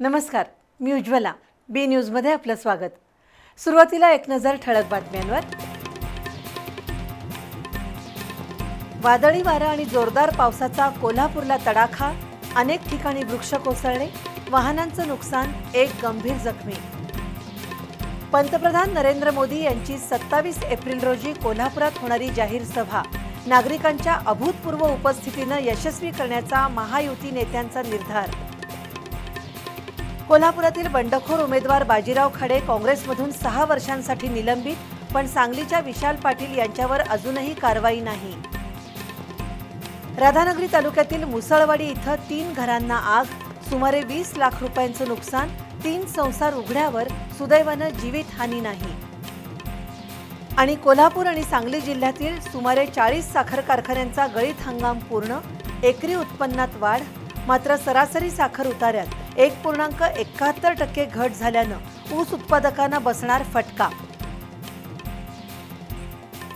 नमस्कार मी उज्ज्वला. बी न्यूजमध्ये आपलं स्वागत. सुरुवातीला एक नजर ठळक बातम्यांवर. वादळी वारा आणि जोरदार पावसाचा कोल्हापूरला तडाखा अनेक ठिकाणी वृक्ष कोसळले वाहनांचं नुकसान एक गंभीर जखमी. पंतप्रधान नरेंद्र मोदी यांची सत्तावीस एप्रिल रोजी कोल्हापुरात होणारी जाहीर सभा. नागरिकांच्या अभूतपूर्व उपस्थितीनं यशस्वी करण्याचा महायुती नेत्यांचा निर्धार. कोल्हापुरातील बंडखोर उमेदवार बाजीराव खाडे काँग्रेसमधून सहा वर्षांसाठी निलंबित पण सांगलीच्या विशाल पाटील यांच्यावर अजूनही कारवाई नाही. राधानगरी तालुक्यातील मुसळवाडी इथं तीन घरांना आग सुमारे वीस लाख रुपयांचं नुकसान तीन संसार उघड्यावर सुदैवानं जीवितहानी नाही. आणि कोल्हापूर आणि सांगली जिल्ह्यातील सुमारे चाळीस साखर कारखान्यांचा गळीत हंगाम पूर्ण एकरी उत्पन्नात वाढ मात्र सरासरी साखर उतार्यात एक पूर्णांक एकाहत्तर टक्के घट झाल्यानं ऊस उत्पादकांना बसणार फटका.